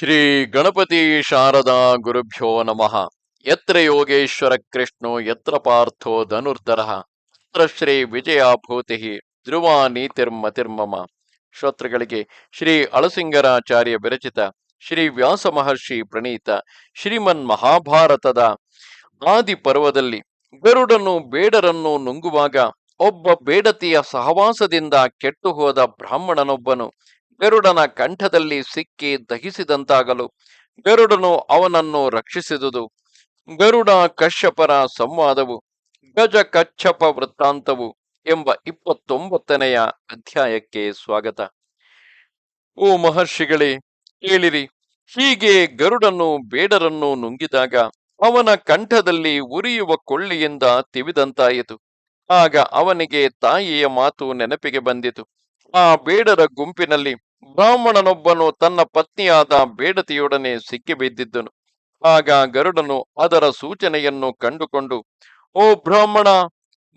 ಶ್ರೀ ಗಣಪತಿ ಶಾರದಾ ಗುರುಭ್ಯೋ ನಮಃ. ಯತ್ರ ಯೋಗೇಶ್ವರ ಕೃಷ್ಣೋ, ಯತ್ರ ಪಾರ್ಥೋ ಧನುರ್ಧರ. ಅತ್ರ ಶ್ರೀ ವಿಜಯಾಭೂತಿ ಧ್ರುವ ನೀತಿರ್ಮತಿರ್ಮಮ ಶ್ರೋತೃಗಳಿಗೆ ಶ್ರೀ ಅಳಸಿಂಗರಾಚಾರ್ಯ ವಿರಚಿತ ಶ್ರೀ ವ್ಯಾಸ ಮಹರ್ಷಿ ಪ್ರಣೀತ ಶ್ರೀಮನ್ ಮಹಾಭಾರತದ ಆದಿ ಪರ್ವದಲ್ಲಿ ಗರುಡನು ಬೇಡರನ್ನು ನುಂಗುವಾಗ ಒಬ್ಬ ಬೇಡತಿಯ ಸಹವಾಸದಿಂದ ಕೆಟ್ಟು ಹೋದ ಬ್ರಾಹ್ಮಣನೊಬ್ಬನು ಗರುಡನ ಕಂಠದಲ್ಲಿ ಸಿಕ್ಕಿ ದಹಿಸಿದಂತಾಗಲು ಗರುಡನು ಅವನನ್ನು ರಕ್ಷಿಸಿದುದು. ಗರುಡ ಕಶ್ಯಪರ ಸಂವಾದವು, ಗಜ ಕಚ್ಚಪ ವೃತ್ತಾಂತವು ಎಂಬ ಇಪ್ಪತ್ತೊಂಬತ್ತನೆಯ ಅಧ್ಯಾಯಕ್ಕೆ ಸ್ವಾಗತ. ಓ ಮಹರ್ಷಿಗಳೇ, ಕೇಳಿರಿ, ಹೀಗೆ ಗರುಡನು ಬೇಡರನ್ನು ನುಂಗಿದಾಗ ಅವನ ಕಂಠದಲ್ಲಿ ಉರಿಯುವ ಕೊಳ್ಳಿಯಿಂದ ತಿವಿದಂತಾಯಿತು. ಆಗ ಅವನಿಗೆ ತಾಯಿಯ ಮಾತು ನೆನಪಿಗೆ ಬಂದಿತು. ಆ ಬೇಡರ ಗುಂಪಿನಲ್ಲಿ ಬ್ರಾಹ್ಮಣನೊಬ್ಬನು ತನ್ನ ಪತ್ನಿಯಾದ ಬೇಡತಿಯೊಡನೆ ಸಿಕ್ಕಿಬಿದ್ದಿದ್ದನು ಆಗ ಗರುಡನು ಅದರ ಸೂಚನೆಯನ್ನು ಕಂಡುಕೊಂಡು, ಓ ಬ್ರಾಹ್ಮಣ,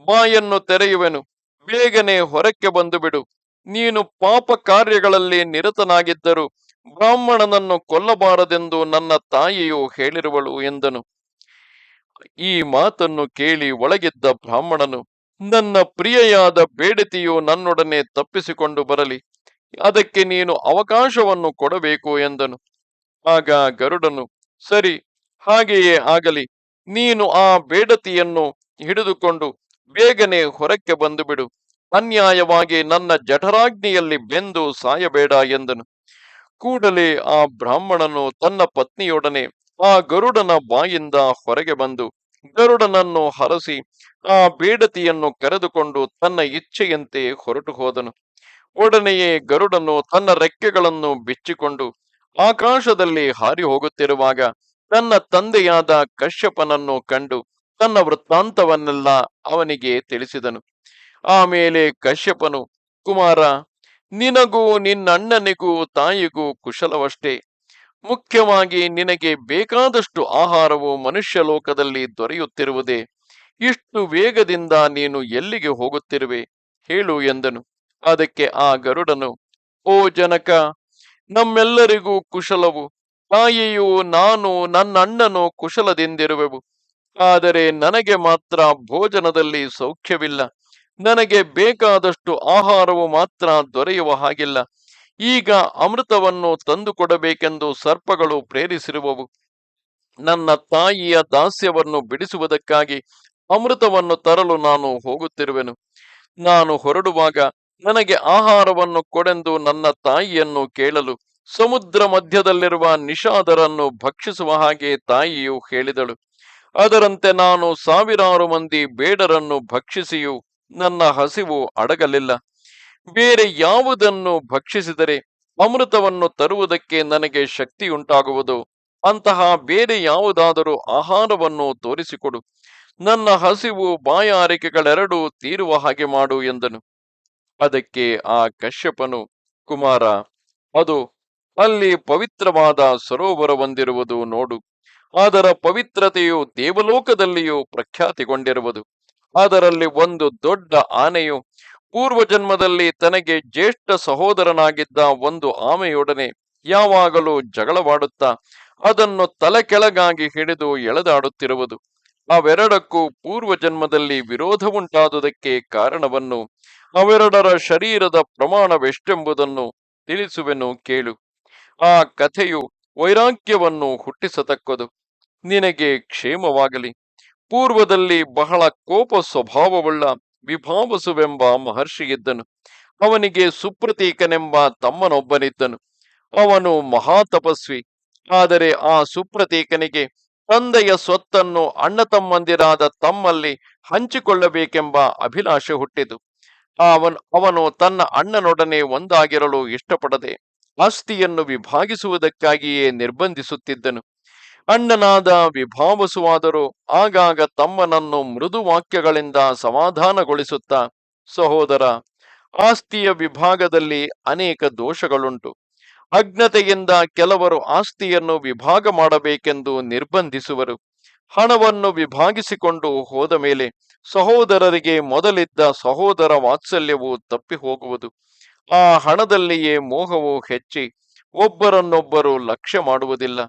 ಬಾಯನ್ನು ತೆರೆಯುವೆನು. ಬೇಗನೆ ಹೊರಕ್ಕೆ ಬಂದು ಬಿಡು ನೀನು ಪಾಪ ಕಾರ್ಯಗಳಲ್ಲಿ ನಿರತನಾಗಿದ್ದರು ಬ್ರಾಹ್ಮಣನನ್ನು ಕೊಲ್ಲಬಾರದೆಂದು ನನ್ನ ತಾಯಿಯು ಹೇಳಿರುವಳು ಎಂದನು. ಈ ಮಾತನ್ನು ಕೇಳಿ ಒಳಗಿದ್ದ ಬ್ರಾಹ್ಮಣನು, ನನ್ನ ಪ್ರಿಯೆಯಾದ ಬೇಡತಿಯು ನನ್ನೊಡನೆ ತಪ್ಪಿಸಿಕೊಂಡು ಬರಲಿ. ಅದಕ್ಕೆ ನೀನು ಅವಕಾಶವನ್ನು ಕೊಡಬೇಕು ಎಂದನು. ಆಗ ಗರುಡನು, ಸರಿ, ಹಾಗೆಯೇ ಆಗಲಿ. ನೀನು ಆ ಬೇಡತಿಯನ್ನು ಹಿಡಿದುಕೊಂಡು ಬೇಗನೆ ಹೊರಕ್ಕೆ ಬಂದು ಬಿಡು ಅನ್ಯಾಯವಾಗಿ ನನ್ನ ಜಠರಾಗ್ನಿಯಲ್ಲಿ ಬೆಂದು ಸಾಯಬೇಡ ಎಂದನು. ಕೂಡಲೇ ಆ ಬ್ರಾಹ್ಮಣನು ತನ್ನ ಪತ್ನಿಯೊಡನೆ ಆ ಗರುಡನ ಬಾಯಿಂದ ಹೊರಗೆ ಬಂದು ಗರುಡನನ್ನು ಹರಸಿ ಆ ಬೇಡತಿಯನ್ನು ಕರೆದುಕೊಂಡು ತನ್ನ ಇಚ್ಛೆಯಂತೆ ಹೊರಟು ಹೋದನು. ಒಡನೆಯೇ ಗರುಡನು ತನ್ನ ರೆಕ್ಕೆಗಳನ್ನು ಬಿಚ್ಚಿಕೊಂಡು ಆಕಾಶದಲ್ಲಿ ಹಾರಿ ಹೋಗುತ್ತಿರುವಾಗ ತನ್ನ ತಂದೆಯಾದ ಕಶ್ಯಪನನ್ನು ಕಂಡು ತನ್ನ ವೃತ್ತಾಂತವನ್ನೆಲ್ಲ ಅವನಿಗೆ ತಿಳಿಸಿದನು. ಆಮೇಲೆ ಕಶ್ಯಪನು, ಕುಮಾರ, ನಿನಗೂ ನಿನ್ನಣ್ಣನಿಗೂ ತಾಯಿಗೂ ಕುಶಲವಷ್ಟೇ. ಮುಖ್ಯವಾಗಿ ನಿನಗೆ ಬೇಕಾದಷ್ಟು ಆಹಾರವು ಮನುಷ್ಯ ಲೋಕದಲ್ಲಿ ದೊರೆಯುತ್ತಿರುವುದೇ. ಇಷ್ಟು ವೇಗದಿಂದ ನೀನು ಎಲ್ಲಿಗೆ ಹೋಗುತ್ತಿರುವೆ? ಹೇಳು ಎಂದನು. ಅದಕ್ಕೆ ಆ ಗರುಡನು, ಓ ಜನಕ, ನಮ್ಮೆಲ್ಲರಿಗೂ ಕುಶಲವು. ತಾಯಿಯು ನಾನು ನನ್ನ ಅಣ್ಣನು ಕುಶಲದಿಂದಿರುವೆವು. ಆದರೆ ನನಗೆ ಮಾತ್ರ ಭೋಜನದಲ್ಲಿ ಸೌಖ್ಯವಿಲ್ಲ. ನನಗೆ ಬೇಕಾದಷ್ಟು ಆಹಾರವು ಮಾತ್ರ ದೊರೆಯುವ ಹಾಗಿಲ್ಲ. ಈಗ ಅಮೃತವನ್ನು ತಂದುಕೊಡಬೇಕೆಂದು ಸರ್ಪಗಳು ಪ್ರೇರಿಸಿರುವವು. ನನ್ನ ತಾಯಿಯ ದಾಸ್ಯವನ್ನು ಬಿಡಿಸುವುದಕ್ಕಾಗಿ ಅಮೃತವನ್ನು ತರಲು ನಾನು ಹೋಗುತ್ತಿರುವೆನು. ನಾನು ಹೊರಡುವಾಗ ನನಗೆ ಆಹಾರವನ್ನು ಕೊಡೆಂದು ನನ್ನ ತಾಯಿಯನ್ನು ಕೇಳಲು ಸಮುದ್ರ ಮಧ್ಯದಲ್ಲಿರುವ ನಿಷಾದರನ್ನು ಭಕ್ಷಿಸುವ ಹಾಗೆ ತಾಯಿಯು ಹೇಳಿದಳು. ಅದರಂತೆ ನಾನು ಸಾವಿರಾರು ಮಂದಿ ಬೇಡರನ್ನು ಭಕ್ಷಿಸಿಯೂ ನನ್ನ ಹಸಿವು ಅಡಗಲಿಲ್ಲ. ಬೇರೆ ಯಾವುದನ್ನು ಭಕ್ಷಿಸಿದರೆ ಅಮೃತವನ್ನು ತರುವುದಕ್ಕೆ ನನಗೆ ಶಕ್ತಿಯುಂಟಾಗುವುದು. ಅಂತಹ ಬೇರೆ ಯಾವುದಾದರೂ ಆಹಾರವನ್ನು ತೋರಿಸಿಕೊಡು. ನನ್ನ ಹಸಿವು ಬಾಯಾರಿಕೆಗಳೆರಡೂ ತೀರುವ ಹಾಗೆ ಮಾಡು ಎಂದನು. ಅದಕ್ಕೆ ಆ ಕಶ್ಯಪನು, ಕುಮಾರ ಅದು ಅಲ್ಲಿ ಪವಿತ್ರವಾದ ಸರೋವರವೊಂದಿರುವುದು ನೋಡು. ಅದರ ಪವಿತ್ರತೆಯು ದೇವಲೋಕದಲ್ಲಿಯೂ ಪ್ರಖ್ಯಾತಿಗೊಂಡಿರುವುದು. ಅದರಲ್ಲಿ ಒಂದು ದೊಡ್ಡ ಆನೆಯು ಪೂರ್ವಜನ್ಮದಲ್ಲಿ ತನಗೆ ಜ್ಯೇಷ್ಠ ಸಹೋದರನಾಗಿದ್ದ ಒಂದು ಆಮೆಯೊಡನೆ ಯಾವಾಗಲೂ ಜಗಳವಾಡುತ್ತಾ, ಅದನ್ನು ತಲೆ ಕೆಳಗಾಗಿ ಹಿಡಿದು ಎಳೆದಾಡುತ್ತಿರುವುದು. ಅವೆರಡಕ್ಕೂ ಪೂರ್ವ ಜನ್ಮದಲ್ಲಿ ವಿರೋಧವುಂಟಾದುದಕ್ಕೆ ಕಾರಣವನ್ನು ಅವೆರಡರ ಶರೀರದ ಪ್ರಮಾಣವೆಷ್ಟೆಂಬುದನ್ನು ತಿಳಿಸುವೆನು ಕೇಳು. ಆ ಕಥೆಯು ವೈರಾಗ್ಯವನ್ನು ಹುಟ್ಟಿಸತಕ್ಕದು. ನಿನಗೆ ಕ್ಷೇಮವಾಗಲಿ. ಪೂರ್ವದಲ್ಲಿ ಬಹಳ ಕೋಪ ಸ್ವಭಾವವುಳ್ಳ ವಿಭಾವಸುವೆಂಬ ಮಹರ್ಷಿಯಿದ್ದನು ಅವನಿಗೆ ಸುಪ್ರತೀಕನೆಂಬ ತಮ್ಮನೊಬ್ಬನಿದ್ದನು. ಅವನು ಮಹಾತಪಸ್ವಿ. ಆದರೆ ಆ ಸುಪ್ರತೀಕನಿಗೆ ತಂದೆಯ ಸ್ವತ್ತನ್ನು ಅಣ್ಣ ತಮ್ಮಂದಿರಾದ ತಮ್ಮಲ್ಲಿ ಹಂಚಿಕೊಳ್ಳಬೇಕೆಂಬ ಅಭಿಲಾಷೆ ಹುಟ್ಟಿತು. ಅವನ್, ಅವನು ತನ್ನ ಅಣ್ಣನೊಡನೆ ಒಂದಾಗಿರಲು ಇಷ್ಟಪಡದೆ ಆಸ್ತಿಯನ್ನು ವಿಭಾಗಿಸುವುದಕ್ಕಾಗಿಯೇ ನಿರ್ಬಂಧಿಸುತ್ತಿದ್ದನು. ಅಣ್ಣನಾದ ವಿಭಾವಸುವಾದರೂ ಆಗಾಗ ತಮ್ಮನನ್ನು ಮೃದು ವಾಕ್ಯಗಳಿಂದ ಸಮಾಧಾನಗೊಳಿಸುತ್ತಾ, ಸಹೋದರ, ಆಸ್ತಿಯ ವಿಭಾಗದಲ್ಲಿ ಅನೇಕ ದೋಷಗಳುಂಟು. ಅಜ್ಞತೆಯಿಂದ ಕೆಲವರು ಆಸ್ತಿಯನ್ನು ವಿಭಾಗ ಮಾಡಬೇಕೆಂದು ನಿರ್ಬಂಧಿಸುವರು. ಹಣವನ್ನು ವಿಭಾಗಿಸಿಕೊಂಡು ಹೋದ ಮೇಲೆ ಸಹೋದರರಿಗೆ ಮೊದಲಿದ್ದ ಸಹೋದರ ವಾತ್ಸಲ್ಯವು ತಪ್ಪಿ ಹೋಗುವುದು ಆ ಹಣದಲ್ಲಿಯೇ ಮೋಹವು ಹೆಚ್ಚಿ ಒಬ್ಬರನ್ನೊಬ್ಬರು ಲಕ್ಷ್ಯ ಮಾಡುವುದಿಲ್ಲ.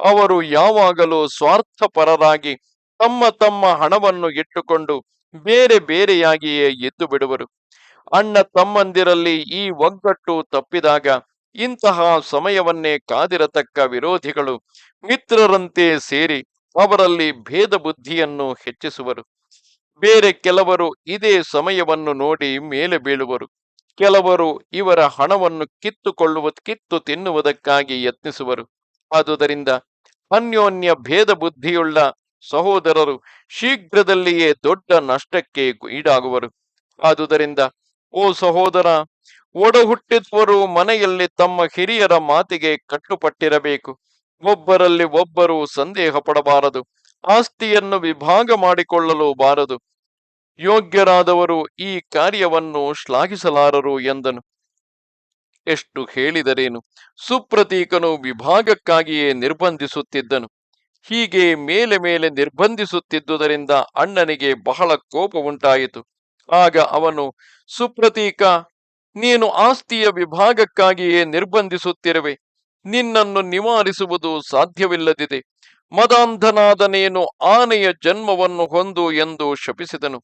ಅವರು ಯಾವಾಗಲೂ ಸ್ವಾರ್ಥಪರರಾಗಿ ತಮ್ಮ ತಮ್ಮ ಹಣವನ್ನು ಇಟ್ಟುಕೊಂಡು ಬೇರೆ ಬೇರೆಯಾಗಿಯೇ ಎದ್ದು ಬಿಡುವರು. ಅಣ್ಣ ತಮ್ಮಂದಿರಲ್ಲಿ ಈ ಒಗ್ಗಟ್ಟು ತಪ್ಪಿದಾಗ ಇಂತಹ ಸಮಯವನ್ನೇ ಕಾದಿರತಕ್ಕ ವಿರೋಧಿಗಳು ಮಿತ್ರರಂತೆ ಸೇರಿ ಅವರಲ್ಲಿ ಭೇದ ಬುದ್ಧಿಯನ್ನು ಹೆಚ್ಚಿಸುವರು. ಬೇರೆ ಕೆಲವರು ಇದೇ ಸಮಯವನ್ನು ನೋಡಿ ಮೇಲೆ ಬೀಳುವರು. ಕೆಲವರು ಇವರ ಹಣವನ್ನು ಕಿತ್ತುಕೊಳ್ಳುವ, ಕಿತ್ತು ತಿನ್ನುವುದಕ್ಕಾಗಿ ಯತ್ನಿಸುವರು. ಆದುದರಿಂದ ಅನ್ಯೋನ್ಯ ಭೇದ ಬುದ್ಧಿಯುಳ್ಳ ಸಹೋದರರು ಶೀಘ್ರದಲ್ಲಿಯೇ ದೊಡ್ಡ ನಷ್ಟಕ್ಕೆ ಈಡಾಗುವರು. ಆದುದರಿಂದ, ಓ ಸಹೋದರ ಒಡ ಹುಟ್ಟಿದವರು ಮನೆಯಲ್ಲಿ ತಮ್ಮ ಹಿರಿಯರ ಮಾತಿಗೆ ಕಟ್ಟುಪಟ್ಟಿರಬೇಕು. ಒಬ್ಬರಲ್ಲಿ ಒಬ್ಬರು ಸಂದೇಹ ಪಡಬಾರದು. ಆಸ್ತಿಯನ್ನು ವಿಭಾಗ ಮಾಡಿಕೊಳ್ಳಲು ಬಾರದು. ಯೋಗ್ಯರಾದವರು ಈ ಕಾರ್ಯವನ್ನು ಶ್ಲಾಘಿಸಲಾರರು ಎಂದನು. ಎಷ್ಟು ಹೇಳಿದರೇನು? ಸುಪ್ರತೀಕನು ವಿಭಾಗಕ್ಕಾಗಿಯೇ ನಿರ್ಬಂಧಿಸುತ್ತಿದ್ದನು. ಹೀಗೆ ಮೇಲೆ ಮೇಲೆ ನಿರ್ಬಂಧಿಸುತ್ತಿದ್ದುದರಿಂದ ಅಣ್ಣನಿಗೆ ಬಹಳ ಕೋಪ ಉಂಟಾಯಿತು. ಆಗ ಅವನು, ಸುಪ್ರತೀಕ ನೀನು ಆಸ್ತಿಯ ವಿಭಾಗಕ್ಕಾಗಿಯೇ ನಿರ್ಬಂಧಿಸುತ್ತಿರುವೆ. ನಿನ್ನನ್ನು ನಿವಾರಿಸುವುದು ಸಾಧ್ಯವಿಲ್ಲದಿದೆ. ಮದಾಂಧನಾದ ನೀನು ಆನೆಯ ಜನ್ಮವನ್ನು ಹೊಂದು ಎಂದು ಶಪಿಸಿದನು.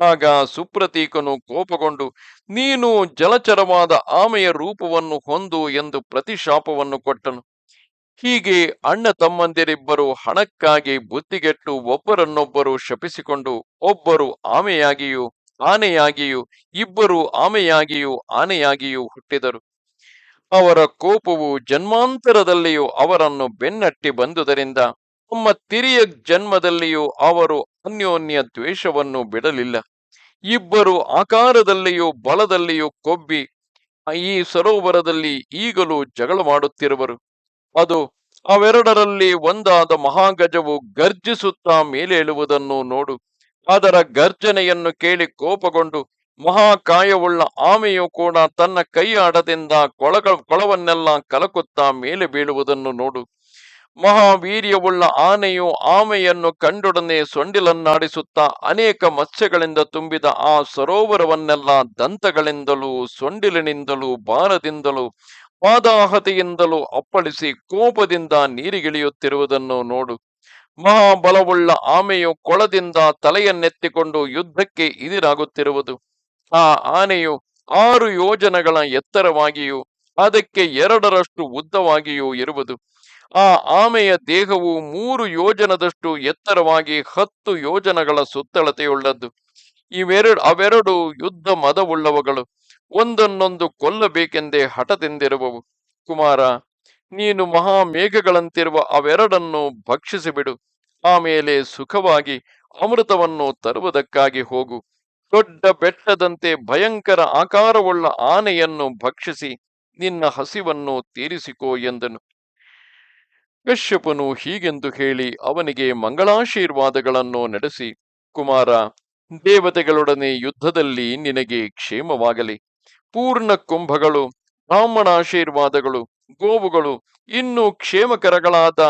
ಆಗ ಸುಪ್ರತೀಕನು ಕೋಪಗೊಂಡು, ನೀನು ಜಲಚರವಾದ ಆಮೆಯ ರೂಪವನ್ನು ಹೊಂದು ಎಂದು ಪ್ರತಿಶಾಪವನ್ನು ಕೊಟ್ಟನು. ಹೀಗೆ ಅಣ್ಣ ತಮ್ಮಂದಿರಿಬ್ಬರು ಹಣಕ್ಕಾಗಿ ಬುದ್ಧಿಗೆಟ್ಟು ಒಬ್ಬರನ್ನೊಬ್ಬರು ಶಪಿಸಿಕೊಂಡು ಒಬ್ಬರು ಆಮೆಯಾಗಿಯೂ ಆನೆಯಾಗಿಯೂ, ಇಬ್ಬರು ಆಮೆಯಾಗಿಯೂ, ಆನೆಯಾಗಿಯೂ ಹುಟ್ಟಿದರು. ಅವರ ಕೋಪವು ಜನ್ಮಾಂತರದಲ್ಲಿಯೂ ಅವರನ್ನು ಬೆನ್ನಟ್ಟಿ ಬಂದುದರಿಂದ, ತಮ್ಮ ತಿರಿಯ ಜನ್ಮದಲ್ಲಿಯೂ ಅವರು ಅನ್ಯೋನ್ಯ ದ್ವೇಷವನ್ನು ಬಿಡಲಿಲ್ಲ. ಇಬ್ಬರು ಆಕಾರದಲ್ಲಿಯೂ ಬಲದಲ್ಲಿಯೂ ಕೊಬ್ಬಿ, ಈ ಸರೋವರದಲ್ಲಿ ಈಗಲೂ ಜಗಳ ಮಾಡುತ್ತಿರುವರು. ಅದು ಅವೆರಡರಲ್ಲಿ ಒಂದಾದ ಮಹಾಗಜವು ಗರ್ಜಿಸುತ್ತಾ ಮೇಲೇಳುವುದನ್ನು ನೋಡು. ಅದರ ಗರ್ಜನೆಯನ್ನು ಕೇಳಿ ಕೋಪಗೊಂಡು, ಮಹಾಕಾಯವುಳ್ಳ ಆಮೆಯು ಕೂಡ ತನ್ನ ಕೈಯಾಡದಿಂದ ಕೊಳಗ, ಕೊಳವನ್ನೆಲ್ಲ ಕಲಕುತ್ತಾ ಮೇಲೆ ಬೀಳುವುದನ್ನು ನೋಡು. ಮಹಾವೀರ್ಯವುಳ್ಳ ಆನೆಯು ಆಮೆಯನ್ನು ಕಂಡೊಡನೆ ಸೊಂಡಿಲನ್ನಾಡಿಸುತ್ತಾ ಅನೇಕ ಮತ್ಸ್ಯಗಳಿಂದ ತುಂಬಿದ ಆ ಸರೋವರವನ್ನೆಲ್ಲ ದಂತಗಳಿಂದಲೂ, ಸೊಂಡಿಲಿನಿಂದಲೂ ಬಾರದಿಂದಲೂ ಪಾದಾಹತೆಯಿಂದಲೂ ಅಪ್ಪಳಿಸಿ ಕೋಪದಿಂದ ನೀರಿಗಿಳಿಯುತ್ತಿರುವುದನ್ನು ನೋಡು. ಮಹಾಬಲವುಳ್ಳ ಆಮೆಯು ಕೊಳದಿಂದ ತಲೆಯನ್ನೆತ್ತಿಕೊಂಡು ಯುದ್ಧಕ್ಕೆ ಇದಿರಾಗುತ್ತಿರುವುದು ಆ ಆನೆಯು ಆರು ಯೋಜನಗಳ ಎತ್ತರವಾಗಿಯೂ ಅದಕ್ಕೆ ಎರಡರಷ್ಟು ಉದ್ದವಾಗಿಯೂ ಇರುವುದು. ಆ ಆಮೆಯ ದೇಹವು ಮೂರು ಯೋಜನದಷ್ಟು ಎತ್ತರವಾಗಿ ಹತ್ತು ಯೋಜನಗಳ ಸುತ್ತಳತೆಯುಳ್ಳದ್ದು. ಇವೆರಡು, ಅವೆರಡು ಯುದ್ಧ ಮದವುಳ್ಳವುಗಳು. ಒಂದನ್ನೊಂದು ಕೊಲ್ಲಬೇಕೆಂದೇ ಹಠದಿಂದಿರುವವು. ಕುಮಾರ ನೀನು ಮಹಾ ಮೇಘಗಳಂತಿರುವ ಅವೆರಡನ್ನು ಭಕ್ಷಿಸಿಬಿಡು. ಆಮೇಲೆ ಸುಖವಾಗಿ ಅಮೃತವನ್ನು ತರುವುದಕ್ಕಾಗಿ ಹೋಗು. ದೊಡ್ಡ ಬೆಟ್ಟದಂತೆ ಭಯಂಕರ ಆಕಾರವುಳ್ಳ ಆನೆಯನ್ನು ಭಕ್ಷಿಸಿ ನಿನ್ನ ಹಸಿವನ್ನು ತೀರಿಸಿಕೋ ಎಂದನು. ಕಶ್ಯಪನು ಹೀಗೆಂದು ಹೇಳಿ ಅವನಿಗೆ ಮಂಗಳಾಶೀರ್ವಾದಗಳನ್ನು ನಡೆಸಿ, ಕುಮಾರ, ದೇವತೆಗಳೊಡನೆ ಯುದ್ಧದಲ್ಲಿ ನಿನಗೆ ಕ್ಷೇಮವಾಗಲಿ. ಪೂರ್ಣ ಕುಂಭಗಳು, ಬ್ರಾಹ್ಮಣಾಶೀರ್ವಾದಗಳು ಗೋವುಗಳು ಇನ್ನೂ ಕ್ಷೇಮಕರಗಳಾದ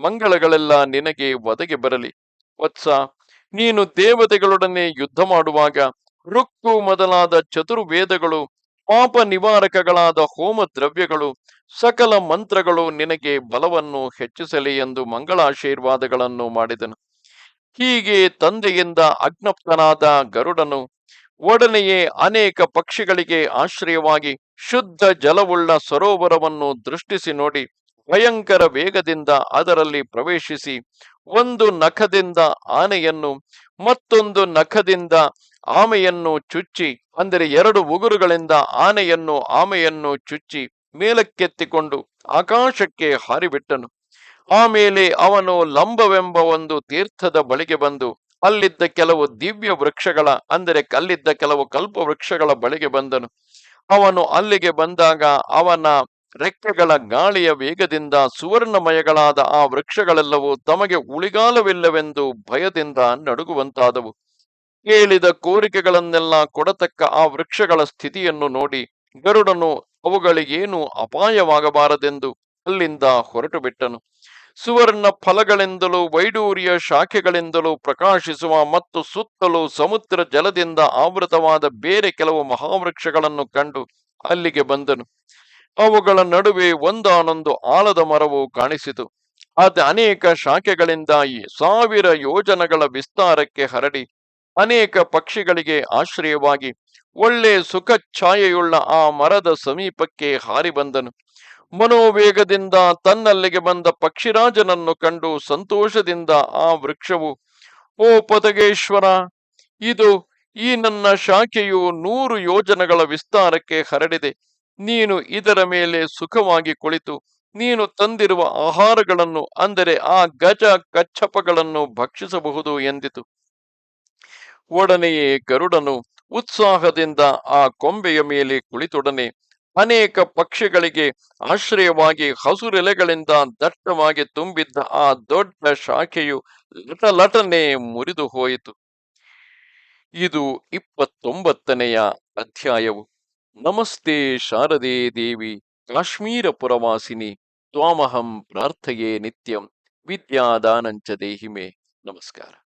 ಮಂಗಳಗಳೆಲ್ಲ ನಿನಗೆ ಒದಗಿ ಬರಲಿ. ವತ್ಸ, ನೀನು ದೇವತೆಗಳೊಡನೆ ಯುದ್ಧ ಮಾಡುವಾಗ ರುಕ್ಕು ಮೊದಲಾದ ಚತುರ್ವೇದಗಳು, ಪಾಪ ನಿವಾರಕಗಳಾದ ಹೋಮ ದ್ರವ್ಯಗಳು ಸಕಲ ಮಂತ್ರಗಳು ನಿನಗೆ ಬಲವನ್ನು ಹೆಚ್ಚಿಸಲಿ ಎಂದು ಮಂಗಳಾಶೀರ್ವಾದಗಳನ್ನು ಮಾಡಿದನು. ಹೀಗೆ ತಂದೆಯಿಂದ ಅಜ್ಞಪ್ತನಾದ ಗರುಡನು ಒಡನೆಯೇ ಅನೇಕ ಪಕ್ಷಿಗಳಿಗೆ ಆಶ್ರಯವಾಗಿ ಶುದ್ಧ ಜಲವುಳ್ಳ ಸರೋವರವನ್ನು ದೃಷ್ಟಿಸಿ ನೋಡಿ, ಭಯಂಕರ ವೇಗದಿಂದ ಅದರಲ್ಲಿ ಪ್ರವೇಶಿಸಿ, ಒಂದು ನಖದಿಂದ ಆನೆಯನ್ನು, ಮತ್ತೊಂದು ನಖದಿಂದ ಆಮೆಯನ್ನು ಚುಚ್ಚಿ, ಅಂದರೆ ಎರಡು ಉಗುರುಗಳಿಂದ ಆನೆಯನ್ನು, ಆಮೆಯನ್ನು ಚುಚ್ಚಿ ಮೇಲಕ್ಕೆತ್ತಿಕೊಂಡು ಆಕಾಶಕ್ಕೆ ಹಾರಿಬಿಟ್ಟನು. ಆಮೇಲೆ ಅವನು ಲಂಬವೆಂಬ ಒಂದು ತೀರ್ಥದ ಬಳಿಗೆ ಬಂದು, ಅಲ್ಲಿದ್ದ ಕೆಲವು ದಿವ್ಯ ವೃಕ್ಷಗಳ, ಅಂದರೆ ಕಲ್ಲಿದ್ದ ಕೆಲವು ಕಲ್ಪ ವೃಕ್ಷಗಳ ಬಳಿಗೆ ಬಂದನು. ಅವನು ಅಲ್ಲಿಗೆ ಬಂದಾಗ ಅವನ ರೆಕ್ಕೆಗಳ ಗಾಳಿಯ ವೇಗದಿಂದ ಸುವರ್ಣಮಯಗಳಾದ ಆ ವೃಕ್ಷಗಳೆಲ್ಲವೂ ತಮಗೆ ಉಳಿಗಾಲವಿಲ್ಲವೆಂದು ಭಯದಿಂದ ನಡುಗುವಂತಾದವು. ಕೇಳಿದ ಕೋರಿಕೆಗಳನ್ನೆಲ್ಲ ಕೊಡತಕ್ಕ ಆ ವೃಕ್ಷಗಳ ಸ್ಥಿತಿಯನ್ನು ನೋಡಿ ಗರುಡನು ಅವುಗಳಿಗೇನು ಅಪಾಯವಾಗಬಾರದೆಂದು ಅಲ್ಲಿಂದ ಹೊರಟು ಬಿಟ್ಟನು ಸುವರ್ಣ ಫಲಗಳಿಂದಲೂ, ವೈಡೂರಿಯ ಶಾಖೆಗಳಿಂದಲೂ ಪ್ರಕಾಶಿಸುವ ಮತ್ತು ಸುತ್ತಲೂ ಸಮುದ್ರ ಜಲದಿಂದ ಆವೃತವಾದ ಬೇರೆ ಕೆಲವು ಮಹಾವೃಕ್ಷಗಳನ್ನು ಕಂಡು ಅಲ್ಲಿಗೆ ಬಂದನು. ಅವುಗಳ ನಡುವೆ ಒಂದಾನೊಂದು ಆಲದ ಮರವು ಕಾಣಿಸಿತು. ಅದು ಅನೇಕ ಶಾಖೆಗಳಿಂದಾಗಿ ಸಾವಿರ ಯೋಜನಗಳ ವಿಸ್ತಾರಕ್ಕೆ ಹರಡಿ, ಅನೇಕ ಪಕ್ಷಿಗಳಿಗೆ ಆಶ್ರಯವಾಗಿ ಒಳ್ಳೆ ಸುಖ ಛಾಯೆಯುಳ್ಳ ಆ ಮರದ ಸಮೀಪಕ್ಕೆ ಹಾರಿ ಬಂದನು. ಮನೋವೇಗದಿಂದ ತನ್ನಲ್ಲಿಗೆ ಬಂದ ಪಕ್ಷಿರಾಜನನ್ನು ಕಂಡು ಸಂತೋಷದಿಂದ ಆ ವೃಕ್ಷವು, ಓ ಪದಗೇಶ್ವರ, ಇದು ಈ ನನ್ನ ಶಾಖೆಯು ನೂರು ಯೋಜನಗಳ ವಿಸ್ತಾರಕ್ಕೆ ಹರಡಿದೆ. ನೀನು ಇದರ ಮೇಲೆ ಸುಖವಾಗಿ ಕುಳಿತು, ನೀನು ತಂದಿರುವ ಆಹಾರಗಳನ್ನು, ಅಂದರೆ ಆ ಗಜ ಕಚ್ಚಪಗಳನ್ನು ಭಕ್ಷಿಸಬಹುದು ಎಂದಿತು. ಒಡನೆಯೇ ಗರುಡನು ಉತ್ಸಾಹದಿಂದ ಆ ಕೊಂಬೆಯ ಮೇಲೆ ಕುಳಿತೊಡನೆ ಅನೇಕ ಪಕ್ಷಿಗಳಿಗೆ ಆಶ್ರಯವಾಗಿ ಹಸುರೆಲೆಗಳಿಂದ ದಟ್ಟವಾಗಿ ತುಂಬಿದ್ದ ಆ ದೊಡ್ಡ ಶಾಖೆಯು ಲಟಲಟನೆ ಮುರಿದು ಹೋಯಿತು. ಇದು ಇಪ್ಪತ್ತೊಂಬತ್ತನೆಯ ಅಧ್ಯಾಯವು. ನಮಸ್ತೆ ಶಾರದೆ ದೇವಿ ಕಾಶ್ಮೀರ ಪುರವಾಸಿನಿ ತ್ವಾಮಹಂ ಪ್ರಾರ್ಥೆಯೇ ನಿತ್ಯಂ, ವಿದ್ಯಾದಾನಂಚ ದೇಹಿಮೆ. ನಮಸ್ಕಾರ.